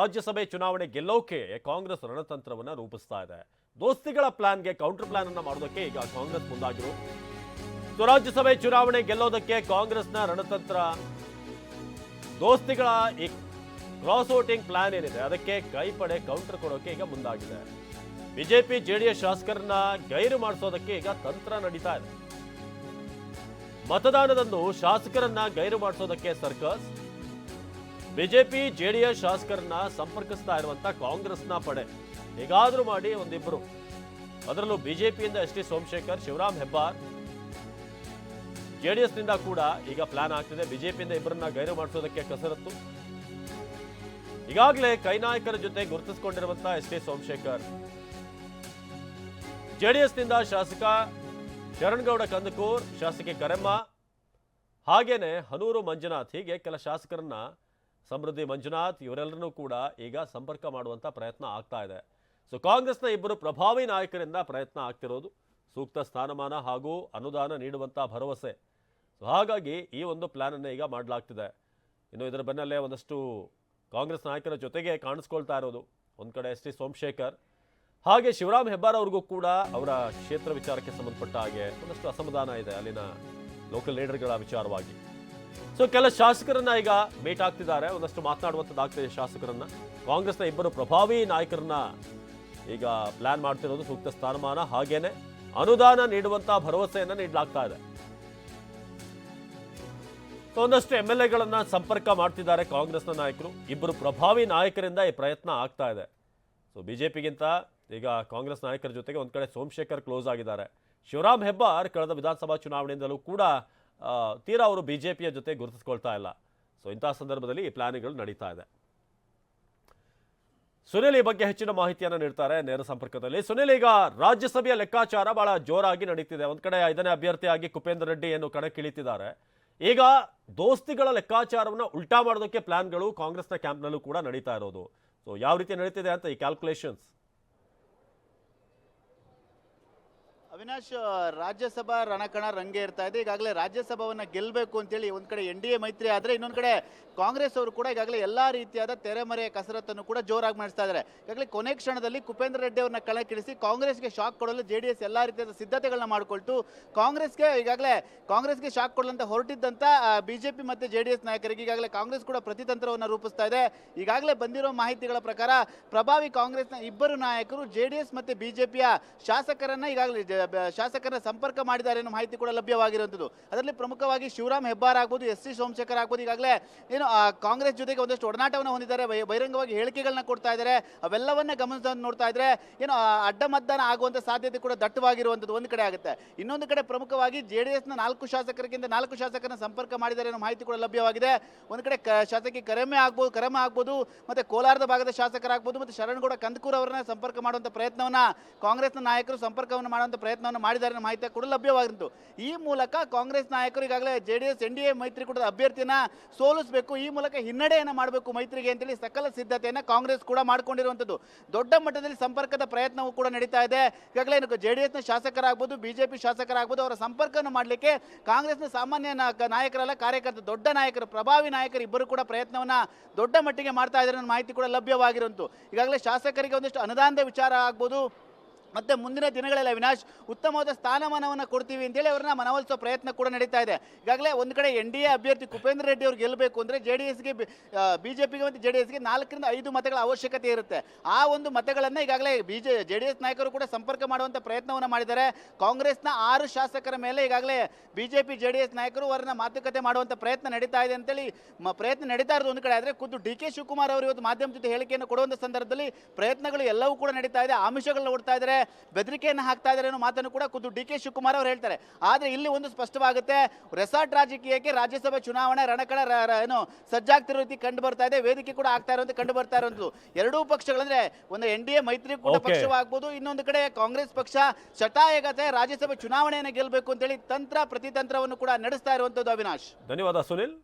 ರಾಜ್ಯಸಭೆ ಚುನಾವಣೆ ಗೆಲ್ಲೋಕೆ ಕಾಂಗ್ರೆಸ್ ರಣತಂತ್ರವನ್ನ ರೂಪಿಸ್ತಾ ಇದೆ. ದೋಸ್ತಿಗಳ ಪ್ಲಾನ್ಗೆ ಕೌಂಟರ್ ಪ್ಲಾನ್ ಅನ್ನ ಮಾಡೋದಕ್ಕೆ ಈಗ ಕಾಂಗ್ರೆಸ್ ಮುಂದಾಗಿರು. ರಾಜ್ಯಸಭೆ ಚುನಾವಣೆ ಗೆಲ್ಲೋದಕ್ಕೆ ಕಾಂಗ್ರೆಸ್ನ ರಣತಂತ್ರ. ದೋಸ್ತಿಗಳ ಈ ಕ್ರಾಸ್ ವೋಟಿಂಗ್ ಪ್ಲಾನ್ ಏನಿದೆ, ಅದಕ್ಕೆ ಕೈಪಡೆ ಕೌಂಟರ್ ಕೊಡೋಕೆ ಈಗ ಮುಂದಾಗಿದೆ. ಬಿಜೆಪಿ ಜೆಡಿಎಸ್ ಶಾಸಕರನ್ನ ಗೈರು ಮಾಡಿಸೋದಕ್ಕೆ ಈಗ ತಂತ್ರ ನಡೀತಾ ಇದೆ. ಮತದಾನದಂದು ಶಾಸಕರನ್ನ ಗೈರು ಮಾಡಿಸೋದಕ್ಕೆ ಸರ್ಕಸ್. ಬಿಜೆಪಿ, ಜೆಡಿಎಸ್ ಶಾಸಕರನ್ನ ಸಂಪರ್ಕಿಸ್ತಾ ಇರುವಂತ ಕಾಂಗ್ರೆಸ್ನ ಪಡೆ. ಹೇಗಾದ್ರೂ ಮಾಡಿ ಒಂದಿಬ್ರು. ಅದರಲ್ಲೂ ಬಿಜೆಪಿಯಿಂದ ಎಸ್ ಟಿ ಸೋಮಶೇಖರ್, ಶಿವರಾಮ್ ಹೆಬ್ಬಾರ್. ಜೆಡಿಎಸ್ನಿಂದ ಕೂಡ ಈಗ ಪ್ಲಾನ್ ಆಗ್ತಿದೆ. ಬಿಜೆಪಿಯಿಂದ ಇಬ್ಬರನ್ನ ಗೈರು ಮಾಡಿಸೋದಕ್ಕೆ ಕಸರತ್ತು. ಈಗಾಗಲೇ ಕೈನಾಯಕರ ಜೊತೆ ಗುರುತಿಸಿಕೊಂಡಿರುವಂತ ಎಸ್ ಟಿ ಸೋಮಶೇಖರ್. ಜೆಡಿಎಸ್ನಿಂದ ಶಾಸಕ ಶರಣ್ಗೌಡ ಕಂದಕೂರ್, ಶಾಸಕಿ ಕರೆಮ್ಮ. ಹಾಗೇನೆ ಹನೂರು ಮಂಜುನಾಥ್, ಹೀಗೆ ಕೆಲ ಶಾಸಕರನ್ನ ಸಮೃದ್ಧಿ ಮಂಜುನಾಥ್ ಇವರೆಲ್ಲರನ್ನೂ ಕೂಡ ಈಗ ಸಂಪರ್ಕ ಮಾಡುವಂತ ಪ್ರಯತ್ನ ಆಗ್ತಾ ಇದೆ. ಸೊ ಕಾಂಗ್ರೆಸ್ನ ಇಬ್ಬರು ಪ್ರಭಾವಿ ನಾಯಕರಿಂದ ಪ್ರಯತ್ನ ಆಗ್ತಿರೋದು, ಸೂಕ್ತ ಸ್ಥಾನಮಾನ ಹಾಗೂ ಅನುದಾನ ನೀಡುವಂತ ಭರವಸೆ. ಸೊ ಹಾಗಾಗಿ ಈ ಒಂದು ಪ್ಲಾನ್ ಅನ್ನು ಈಗ ಮಾಡಲಾಗ್ತಿದೆ. ಇನ್ನು ಇದರ ಬೆನ್ನಲ್ಲೇ ಒಂದಷ್ಟು ಕಾಂಗ್ರೆಸ್ ನಾಯಕರ ಜೊತೆಗೆ ಕಾಣಿಸ್ಕೊಳ್ತಾ ಇರೋದು, ಒಂದು ಕಡೆ ಎಸ್ ಟಿ ಸೋಮಶೇಖರ್, ಹಾಗೆ ಶಿವರಾಮ್ ಹೆಬ್ಬಾರ್ ಅವ್ರಿಗೂ ಕೂಡ ಅವರ ಕ್ಷೇತ್ರ ವಿಚಾರಕ್ಕೆ ಸಂಬಂಧಪಟ್ಟ ಹಾಗೆ ಒಂದಷ್ಟು ಅಸಮಾಧಾನ ಇದೆ ಅಲ್ಲಿನ ಲೋಕಲ್ ಲೀಡರ್ಗಳ ವಿಚಾರವಾಗಿ. ಸೊ ಕೆಲ ಶಾಸಕರನ್ನ ಈಗ ಮೀಟ್ ಆಗ್ತಿದ್ದಾರೆ. ಒಂದಷ್ಟು ಮಾತನಾಡುವಂಥದ್ದಾಗ್ತಿದೆ ಶಾಸಕರನ್ನ. ಕಾಂಗ್ರೆಸ್ನ ಇಬ್ಬರು ಪ್ರಭಾವಿ ನಾಯಕರನ್ನ ಈಗ ಪ್ಲಾನ್ ಮಾಡ್ತಿರೋದು ಸೂಕ್ತ ಸ್ಥಾನಮಾನ. ಹಾಗೇನೆ ಅನುದಾನ ನೀಡುವಂತಹ ಭರವಸೆಯನ್ನ ನೀಡಲಾಗ್ತಾ ಇದೆ. ಒಂದಷ್ಟು ಎಂ ಎಲ್ ಎಗಳನ್ನ ಸಂಪರ್ಕ ಮಾಡ್ತಿದ್ದಾರೆ ಕಾಂಗ್ರೆಸ್ನ ನಾಯಕರು. ಇಬ್ಬರು ಪ್ರಭಾವಿ ನಾಯಕರಿಂದ ಈ ಪ್ರಯತ್ನ ಆಗ್ತಾ ಇದೆ. ಸೊ ಬಿಜೆಪಿಗಿಂತ ಈಗ ಕಾಂಗ್ರೆಸ್ ನಾಯಕರ ಜೊತೆಗೆ ಒಂದ್ ಕಡೆ ಸೋಮಶೇಖರ್ ಕ್ಲೋಸ್ ಆಗಿದ್ದಾರೆ. ಶಿವರಾಮ್ ಹೆಬ್ಬಾರ್ ಕಳೆದ ವಿಧಾನಸಭಾ ಚುನಾವಣೆಯಿಂದಲೂ ಕೂಡ ತೀರಾ ಅವರು ಬಿಜೆಪಿಯ ಜೊತೆ ಗುರುತಿಸ್ಕೊಳ್ತಾ ಇಲ್ಲ. ಸೊ ಇಂತಹ ಸಂದರ್ಭದಲ್ಲಿ ಈ ಪ್ಲಾನಿಂಗ್ಗಳು ನಡೀತಾ ಇದೆ. ಸುನಿಲ್ ಈ ಬಗ್ಗೆ ಹೆಚ್ಚಿನ ಮಾಹಿತಿಯನ್ನು ನೀಡ್ತಾರೆ ನೇರ ಸಂಪರ್ಕದಲ್ಲಿ. ಸುನಿಲ್, ಈಗ ರಾಜ್ಯಸಭೆಯ ಲೆಕ್ಕಾಚಾರ ಬಹಳ ಜೋರಾಗಿ ನಡೀತಿದೆ. ಒಂದ್ ಕಡೆ ಐದನೇ ಅಭ್ಯರ್ಥಿಯಾಗಿ ಕುಪೇಂದ್ರ ರೆಡ್ಡಿ ಏನು ಕಣಕ್ಕಿಳಿತಿದ್ದಾರೆ. ಈಗ ದೋಸ್ತಿಗಳ ಲೆಕ್ಕಾಚಾರವನ್ನ ಉಲ್ಟಾ ಮಾಡೋದಕ್ಕೆ ಪ್ಲಾನ್ಗಳು ಕಾಂಗ್ರೆಸ್ನ ಕ್ಯಾಂಪ್ನಲ್ಲೂ ಕೂಡ ನಡೀತಾ ಇರೋದು. ಸೊ ಯಾವ ರೀತಿ ನಡೀತಿದೆ ಅಂತ ಈ ಕ್ಯಾಲ್ಕುಲೇಷನ್ಸ್ ಅವಿನಾಶ್ ರಾಜ್ಯಸಭಾ ರಣಕಣ ರಂಗೆ ಇರ್ತಾ ಇದೆ. ಈಗಾಗಲೇ ರಾಜ್ಯಸಭಾವನ್ನ ಗೆಲ್ಲಬೇಕು ಅಂತೇಳಿ ಒಂದು ಕಡೆ ಎನ್ ಡಿ ಎ ಮೈತ್ರಿ ಆದರೆ ಇನ್ನೊಂದು ಕಡೆ ಕಾಂಗ್ರೆಸ್ ಅವರು ಕೂಡ ಈಗಾಗಲೇ ಎಲ್ಲಾ ರೀತಿಯಾದ ತೆರೆಮರೆಯ ಕಸರತ್ತನ್ನು ಕೂಡ ಜೋರಾಗಿ ಮಾಡಿಸ್ತಾ ಇದ್ದಾರೆ ಈಗಾಗಲೇ ಕೊನೆ ಕ್ಷಣದಲ್ಲಿ ಕುಪೇಂದ್ರ ರೆಡ್ಡಿ ಅವರನ್ನ ಕಣಕ್ಕಿಳಿಸಿ ಕಾಂಗ್ರೆಸ್ಗೆ ಶಾಕ್ ಕೊಡಲು ಜೆ ಡಿ ಎಸ್ ಎಲ್ಲಾ ರೀತಿಯಾದ ಸಿದ್ಧತೆಗಳನ್ನ ಮಾಡಿಕೊಳ್ತು. ಕಾಂಗ್ರೆಸ್ಗೆ ಈಗಾಗಲೇ ಕಾಂಗ್ರೆಸ್ಗೆ ಶಾಕ್ ಕೊಡಲಂತ ಹೊರಟಿದ್ದಂತ ಬಿಜೆಪಿ ಮತ್ತೆ ಜೆ ಡಿ ಎಸ್ ನಾಯಕರಿಗೆ ಈಗಾಗಲೇ ಕಾಂಗ್ರೆಸ್ ಕೂಡ ಪ್ರತಿತಂತ್ರವನ್ನು ರೂಪಿಸ್ತಾ ಇದೆ. ಈಗಾಗಲೇ ಬಂದಿರೋ ಮಾಹಿತಿಗಳ ಪ್ರಕಾರ ಪ್ರಭಾವಿ ಕಾಂಗ್ರೆಸ್ನ ಇಬ್ಬರು ನಾಯಕರು ಜೆ ಡಿ ಎಸ್ ಮತ್ತೆ ಬಿಜೆಪಿಯ ಶಾಸಕರನ್ನ ಈಗಾಗಲೇ ಶಾಸಕರನ್ನ ಸಂಪರ್ಕ ಮಾಡಿದ್ದಾರೆ ಅನ್ನೋ ಮಾಹಿತಿ ಕೂಡ ಲಭ್ಯವಾಗಿರುವಂಥದ್ದು. ಅದರಲ್ಲಿ ಪ್ರಮುಖವಾಗಿ ಶಿವರಾಮ್ ಹೆಬ್ಬಾರ್ ಆಗ್ಬೋದು, ಎಸ್ ಸಿ ಸೋಮಶೇಖರ್ ಆಗ್ಬೋದು, ಈಗಾಗಲೇ ಏನು ಕಾಂಗ್ರೆಸ್ ಜೊತೆಗೆ ಒಂದಷ್ಟು ಒಡನಾಟವನ್ನು ಹೊಂದಿದ್ದಾರೆ ಬಹಿ- ಬಹಿರಂಗವಾಗಿ ಹೇಳಿಕೆಗಳನ್ನ ಕೊಡ್ತಾ ಇದ್ದಾರೆ. ಅವೆಲ್ಲವನ್ನ ಗಮನಿಸ ನೋಡ್ತಾ ಇದ್ರೆ, ಏನು ಅಡ್ಡ ಮತದಾನ ಆಗುವಂತ ಸಾಧ್ಯತೆ ಕೂಡ ದಟ್ಟವಾಗಿರುವಂಥದ್ದು ಒಂದು ಕಡೆ ಆಗುತ್ತೆ. ಇನ್ನೊಂದು ಕಡೆ ಪ್ರಮುಖವಾಗಿ ಜೆ ಡಿ ಎಸ್ನ ನಾಲ್ಕು ಶಾಸಕರಿಗಿಂತ ನಾಲ್ಕು ಶಾಸಕರನ್ನ ಸಂಪರ್ಕ ಮಾಡಿದ್ದಾರೆ ಅನ್ನೋ ಮಾಹಿತಿ ಕೂಡ ಲಭ್ಯವಾಗಿದೆ. ಒಂದು ಕಡೆ ಶಾಸಕಿ ಕರೆಮೆ ಆಗ್ಬೋದು ಕರಮ ಆಗ್ಬೋದು, ಮತ್ತೆ ಕೋಲಾರದ ಭಾಗದ ಶಾಸಕರಾಗ್ಬೋದು, ಮತ್ತೆ ಶರಣಗೌಡ ಕಂದಕೂರ್ ಅವರನ್ನ ಸಂಪರ್ಕ ಮಾಡುವಂತ ಪ್ರಯತ್ನವನ್ನ ಕಾಂಗ್ರೆಸ್ನ ನಾಯಕರು ಸಂಪರ್ಕವನ್ನು ಮಾಡುವಂತ ಪ್ರಯತ್ನವನ್ನು ಮಾಡಿದ್ದಾರೆ ಮಾಹಿತಿ ಕೂಡ ಲಭ್ಯವಾಗಿತ್ತು ಈ ಮೂಲಕ ಕಾಂಗ್ರೆಸ್ ನಾಯಕರು ಈಗಾಗಲೇ J D S N D A ಮೈತ್ರಿಕೂಟದ ಅಭ್ಯರ್ಥಿನ ಸೋಲಿಸಬೇಕು. ಈ ಮೂಲಕ ಹಿನ್ನಡೆಯನ್ನು ಮಾಡಬೇಕು ಮೈತ್ರಿಗೆ ಅಂತೇಳಿ ಸಕಲ ಸಿದ್ಧತೆಯನ್ನು ಕಾಂಗ್ರೆಸ್ ಕೂಡ ಮಾಡಿಕೊಂಡಿರುವಂಥದ್ದು. ದೊಡ್ಡ ಮಟ್ಟದಲ್ಲಿ ಸಂಪರ್ಕದ ಪ್ರಯತ್ನವೂ ಕೂಡ ನಡೀತಾ ಇದೆ. ಈಗಾಗಲೇ ಜೆ ಡಿ ಎಸ್ನ ಶಾಸಕರಾಗ್ಬೋದು, ಬಿಜೆಪಿ ಶಾಸಕರಾಗ್ಬೋದು ಅವರ ಸಂಪರ್ಕವನ್ನು ಮಾಡಲಿಕ್ಕೆ ಕಾಂಗ್ರೆಸ್ನ ಸಾಮಾನ್ಯ ನಾಯಕರಲ್ಲ, ಕಾರ್ಯಕರ್ತ, ದೊಡ್ಡ ನಾಯಕರು, ಪ್ರಭಾವಿ ನಾಯಕರು ಇಬ್ಬರು ಕೂಡ ಪ್ರಯತ್ನವನ್ನು ದೊಡ್ಡ ಮಟ್ಟಿಗೆ ಮಾಡ್ತಾ ಇದ್ದಾರೆ ಅನ್ನೋ ಮಾಹಿತಿ ಕೂಡ ಲಭ್ಯವಾಗಿರುವಂತು ಈಗಾಗಲೇ ಶಾಸಕರಿಗೆ ಒಂದಿಷ್ಟು ಅನುದಾನದ ವಿಚಾರ ಆಗ್ಬೋದು. ಮತ್ತೆ ಮುಂದಿನ ದಿನಗಳಲ್ಲಿ ಅವಿನಾಶ್ ಉತ್ತಮವಾದ ಸ್ಥಾನಮಾನವನ್ನು ಕೊಡ್ತೀವಿ ಅಂತೇಳಿ ಅವ್ರನ್ನ ಮನವೊಲಿಸೋ ಪ್ರಯತ್ನ ಕೂಡ ನಡೀತಾ ಇದೆ. ಈಗಾಗಲೇ ಒಂದು ಕಡೆ ಎನ್ ಡಿ ಎ ಅಭ್ಯರ್ಥಿ ಕುಪೇಂದ್ರ ರೆಡ್ಡಿ ಅವ್ರು ಗೆಲ್ಲಬೇಕು ಅಂದರೆ ಜೆ ಡಿ ಎಸ್ಗೆ ಪಿಗೆ ಮತ್ತು ಜೆ ಡಿ ಎಸ್ಗೆ ನಾಲ್ಕರಿಂದ ಐದು ಮತಗಳ ಅವಶ್ಯಕತೆ ಇರುತ್ತೆ. ಆ ಒಂದು ಮತಗಳನ್ನು ಈಗಾಗಲೇ ಬಿ ಜೆ ಡಿ ಎಸ್ ನಾಯಕರು ಕೂಡ ಸಂಪರ್ಕ ಮಾಡುವಂಥ ಪ್ರಯತ್ನವನ್ನು ಮಾಡಿದ್ದಾರೆ. ಕಾಂಗ್ರೆಸ್ನ ಆರು ಶಾಸಕರ ಮೇಲೆ ಈಗಾಗಲೇ ಬಿಜೆಪಿ ಜೆ ಡಿ ಎಸ್ ನಾಯಕರು ಅವರನ್ನ ಮಾತುಕತೆ ಮಾಡುವಂಥ ಪ್ರಯತ್ನ ನಡೀತಾ ಇದೆ ಅಂತೇಳಿ ಪ್ರಯತ್ನ ನಡೀತಾ ಇರೋದು ಒಂದು ಕಡೆ. ಆದರೆ ಖುದ್ದು ಡಿ ಕೆ ಶಿವಕುಮಾರ್ ಅವರು ಇವತ್ತು ಮಾಧ್ಯಮ ಜೊತೆ ಹೇಳಿಕೆಯನ್ನು ಕೊಡುವಂಥ ಸಂದರ್ಭದಲ್ಲಿ ಪ್ರಯತ್ನಗಳು ಎಲ್ಲವೂ ಕೂಡ ನಡೀತಾ ಇದೆ. ಆಮಿಷಗಳನ್ನ ಓಡ್ತಾ ಇದ್ದಾರೆ. ಬೆದರಿಕೆಯನ್ನು ಹಾಕ್ತಾ ಇದ್ದಾರೆ ಅನ್ನೋ ಮಾತನ್ನು ಕೂಡ ಖುದ್ದು ಡಿ ಕೆ ಶಿವಕುಮಾರ್ ಅವರು ಹೇಳ್ತಾರೆ. ಆದರೆ ಇಲ್ಲಿ ಒಂದು ಸ್ಪಷ್ಟವಾಗುತ್ತೆ ರೆಸಾರ್ಟ್ ರಾಜಕೀಯಕ್ಕೆ ರಾಜ್ಯಸಭೆ ಚುನಾವಣೆ ರಣಕಣ ರ- ರ- ಏನು ಸಜ್ಜಾಗ್ತಿರೋ ರೀತಿ ಕಂಡು ಬರ್ತಾ ಇದೆ ವೇದಿಕೆ ಕೂಡ ಆಗ್ತಾ ಇರೋದು ಕಂಡು ಬರ್ತಾ ಇರೋದು ಎರಡೂ ಪಕ್ಷಗಳಂದ್ರೆ ಒಂದು ಎನ್ ಡಿ ಎ ಮೈತ್ರಿಕೂಟ ಪಕ್ಷವಾಗಬಹುದು ಇನ್ನೊಂದು ಕಡೆ ಕಾಂಗ್ರೆಸ್ ಪಕ್ಷ ಶತಾಯಗತೆ ರಾಜ್ಯಸಭೆ ಚುನಾವಣೆಯನ್ನು ಗೆಲ್ಲಬೇಕು ಅಂತೇಳಿ ತಂತ್ರ ಪ್ರತಿತಂತ್ರವನ್ನು ಕೂಡ ನಡೆಸ್ತಾ ಇರುವಂತದ್ದು ಅವಿನಾಶ್. ಧನ್ಯವಾದ ಸುನಿಲ್.